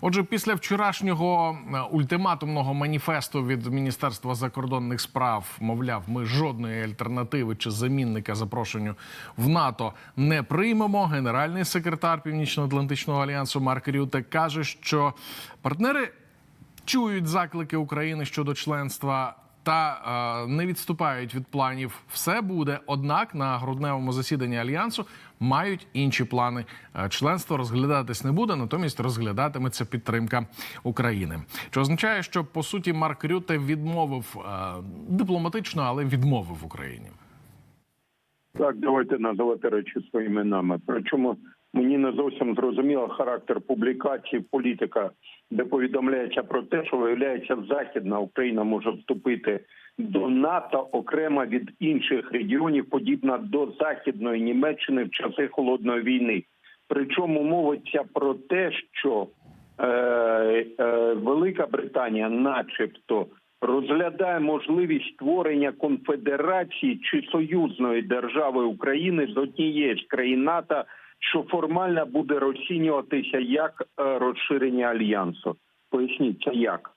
Отже, після вчорашнього е, ультиматумного маніфесту від Міністерства закордонних справ, мовляв, ми жодної альтернативи чи замінника запрошенню в НАТО не приймемо. Генеральний секретар Північно-Атлантичного альянсу Марк Рюте каже, що партнери чують заклики України щодо членства. Та е, не відступають від планів. Все буде. Однак на грудневому засіданні альянсу мають інші плани. Е, Членство розглядатись не буде, натомість розглядатиметься підтримка України. Що означає, що по суті Марк Рюте відмовив е, дипломатично, але відмовив Україні. Так, давайте називати речі своїми іменами. Причому мені не зовсім зрозуміло характер публікації політика, де повідомляється про те, що виявляється Західна Україна може вступити до НАТО окремо від інших регіонів, подібна до Західної Німеччини в часи холодної війни. Причому мовиться про те, що е, е, Велика Британія, начебто, розглядає можливість створення конфедерації чи союзної держави України з однієї з країн НАТО, що формально буде розцінюватися як е, розширення альянсу. Поясніть, це як?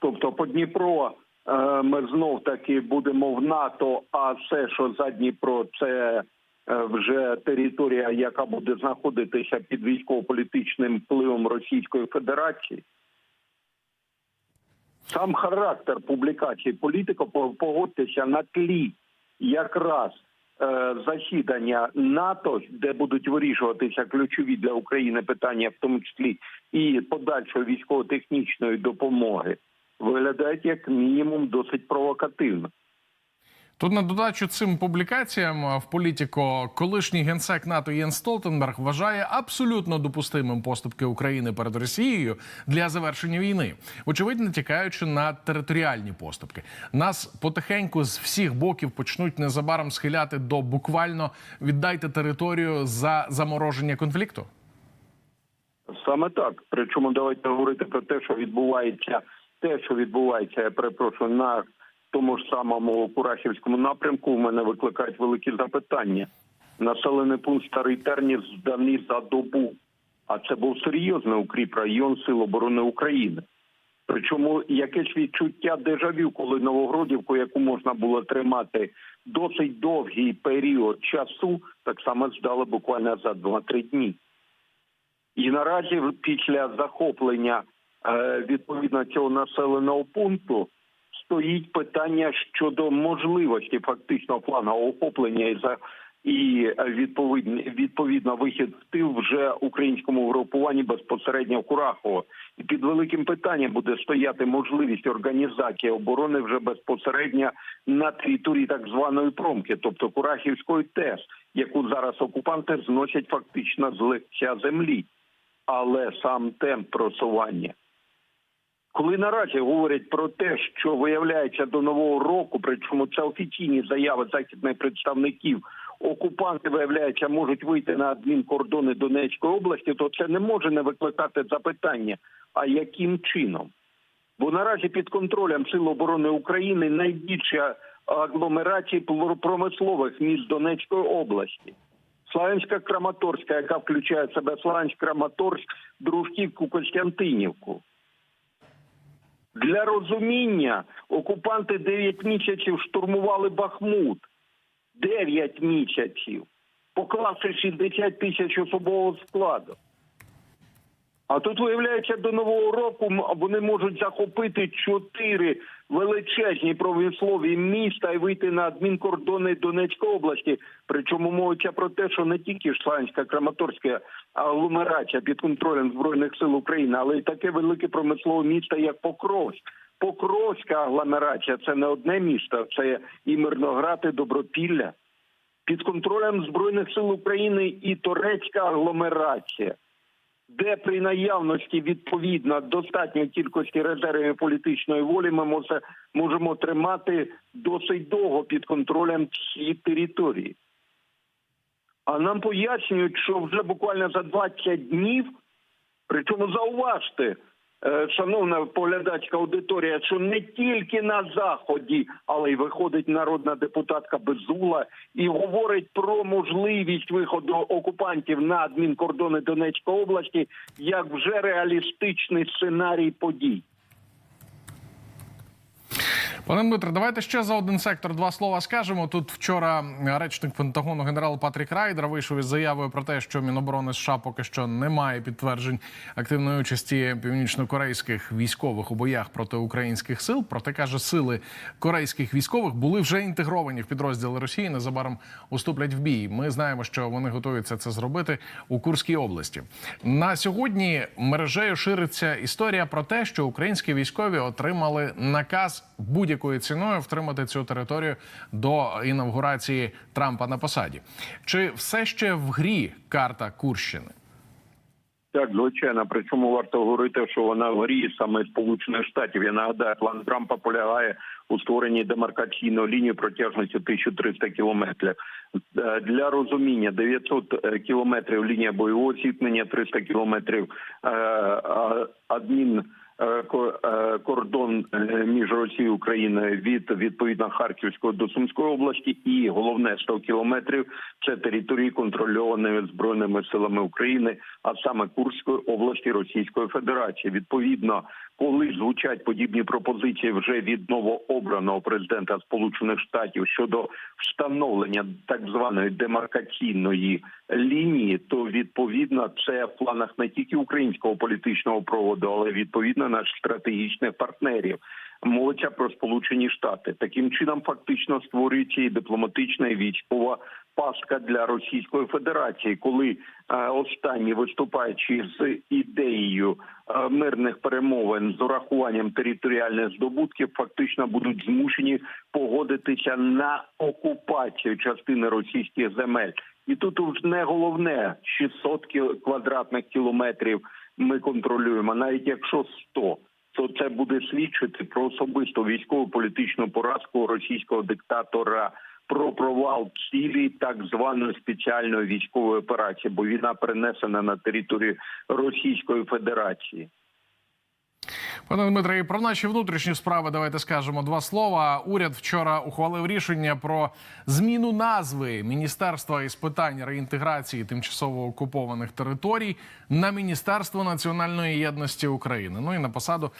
Тобто по Дніпро е, ми знов таки будемо в НАТО, а все, що за Дніпро, це е, вже територія, яка буде знаходитися під військово-політичним впливом Російської Федерації. Сам характер публікації політика погодьтеся на тлі якраз засідання НАТО, де будуть вирішуватися ключові для України питання, в тому числі і подальшої військово-технічної допомоги, виглядають як мінімум досить провокативно. Тут на додачу цим публікаціям в політико колишній генсек НАТО Єн Столтенберг вважає абсолютно допустимим поступки України перед Росією для завершення війни, очевидь, натякаючи на територіальні поступки. Нас потихеньку з всіх боків почнуть незабаром схиляти до буквально віддайте територію за замороження конфлікту. Саме так. Причому давайте говорити про те, що відбувається, те, що відбувається, я перепрошую, на тому ж самому Курахівському напрямку, у мене викликають великі запитання. Населений пункт Старий Терніс зданий за добу, а це був серйозний укріп район Сил оборони України. Причому якесь відчуття дежавю, коли Новогродівку, яку можна було тримати досить довгий період часу, так само здали буквально за 2-3 дні. І наразі після захоплення е, відповідно цього населеного пункту стоїть питання щодо можливості фактично плану охоплення і за і е, відповідно, відповідно вихід в тил вже українському групуванні безпосередньо в Курахово. І під великим питанням буде стояти можливість організації оборони вже безпосередньо на території так званої промки, тобто Курахівської ТЕС, яку зараз окупанти зносять фактично з лиця землі але сам темп просування. Коли наразі говорять про те, що виявляється до нового року, причому це офіційні заяви західних представників, окупанти виявляється можуть вийти на адмінкордони Донецької області, то це не може не викликати запитання, а яким чином? Бо наразі під контролем Сил оборони України найбільші агломерації промислових міст Донецької області. Славянська Краматорська, яка включає в себе Славянськ, Краматорськ, Дружківку, Костянтинівку. Для розуміння окупанти 9 місяців штурмували Бахмут. 9 місяців, поклавши 60 тисяч особового складу. А тут, виявляється, до нового року вони можуть захопити чотири величезні промислові міста і вийти на адмінкордони Донецької області. Причому мовиться про те, що не тільки Шланська, Краматорська агломерація під контролем збройних сил України, але й таке велике промислове місто, як Покровськ. Покровська агломерація це не одне місто, це і Мирноград, і Добропілля. Під контролем збройних сил України і Торецька агломерація де при наявності відповідно достатньої кількості резервів політичної волі ми можемо тримати досить довго під контролем всі території. А нам пояснюють, що вже буквально за 20 днів, причому зауважте, шановна поглядачка аудиторія, що не тільки на заході, але й виходить народна депутатка Безула і говорить про можливість виходу окупантів на адмінкордони Донецької області як вже реалістичний сценарій подій. Пане Дмитре, давайте ще за один сектор два слова скажемо. Тут вчора речник Пентагону генерал Патрік Райдер вийшов із заявою про те, що Міноборони США поки що не має підтверджень активної участі північнокорейських військових у боях проти українських сил. Проте каже, сили корейських військових були вже інтегровані в підрозділи Росії. Незабаром уступлять в бій. Ми знаємо, що вони готуються це зробити у Курській області. На сьогодні мережею шириться історія про те, що українські військові отримали наказ будь-якою ціною втримати цю територію до інавгурації Трампа на посаді. Чи все ще в грі карта Курщини? Так, звичайно. Причому варто говорити, що вона в грі саме Сполучених Штатів. Я нагадаю, план Трампа полягає у створенні демаркаційної лінії протяжністю 1300 кілометрів. Е, Для розуміння 900 кілометрів лінія бойового зіткнення, 300 кілометрів е, адмін. е, ко- е, Кордон Україною від відповідно Харківської до Сумської області, і головне 100 кілометрів це території контрольовані збройними силами України, а саме Курської області Російської Федерації. Відповідно, коли звучать подібні пропозиції вже від новообраного президента Сполучених Штатів щодо встановлення так званої демаркаційної лінії, то відповідно це в планах не тільки українського політичного проводу, але відповідно наших стратегічних партнерів. Мовиться про Сполучені Штати. Таким чином фактично створюється і дипломатична і військова пастка для Російської Федерації, коли е, останні виступаючи з ідеєю е, мирних перемовин з урахуванням територіальних здобутків, фактично будуть змушені погодитися на окупацію частини російських земель. І тут уж не головне 600 кіл- квадратних кілометрів ми контролюємо, навіть якщо 100 то це буде свідчити про особисту військово політичну поразку російського диктатора. Про провал цілі так званої спеціальної військової операції, бо війна перенесена на територію Російської Федерації. Пане Дмитре, і про наші внутрішні справи давайте скажемо два слова. Уряд вчора ухвалив рішення про зміну назви Міністерства із питань реінтеграції тимчасово окупованих територій на Міністерство національної єдності України. Ну і на посаду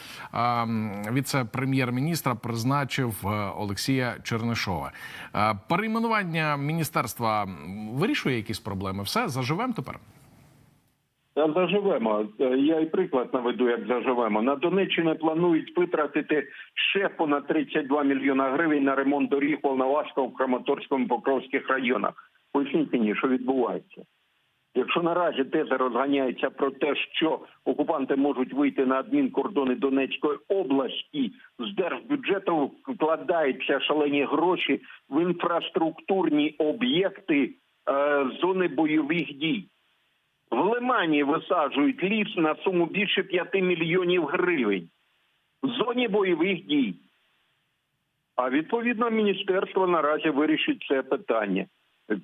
віце-прем'єр-міністра призначив е, Олексія Чернишова. Е, Перейменування міністерства вирішує якісь проблеми. Все заживемо тепер. Та заживемо. Е, Я і приклад наведу, як заживемо. На Донеччині планують витратити ще понад 32 мільйона гривень на ремонт доріг Волноваського Краматорському Покровських районах. Поясніть мені, що відбувається. Якщо наразі теза розганяється про те, що окупанти можуть вийти на адмінкордони Донецької області, з держбюджету вкладаються шалені гроші в інфраструктурні об'єкти е, зони бойових дій. В Лимані висаджують ліс на суму більше 5 мільйонів гривень в зоні бойових дій. А відповідно міністерство наразі вирішить це питання.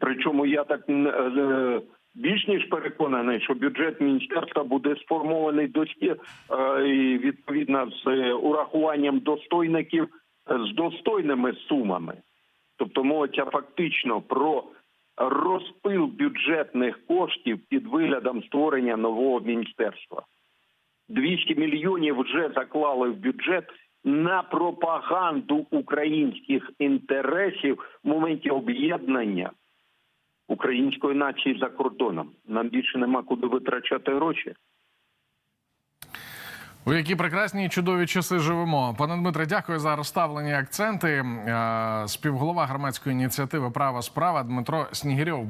Причому я так е, більш ніж переконаний, що бюджет міністерства буде сформований досі е, відповідно з е, урахуванням достойників е, з достойними сумами. Тобто мовиться фактично про розпил бюджетних коштів під виглядом створення нового міністерства. 200 мільйонів вже заклали в бюджет на пропаганду українських інтересів в моменті об'єднання української нації за кордоном. Нам більше нема куди витрачати гроші. У які прекрасні і чудові часи живемо. Пане Дмитре, дякую за розставлені акценти. Е, Співголова громадської ініціативи Права справа Дмитро Снігирьов.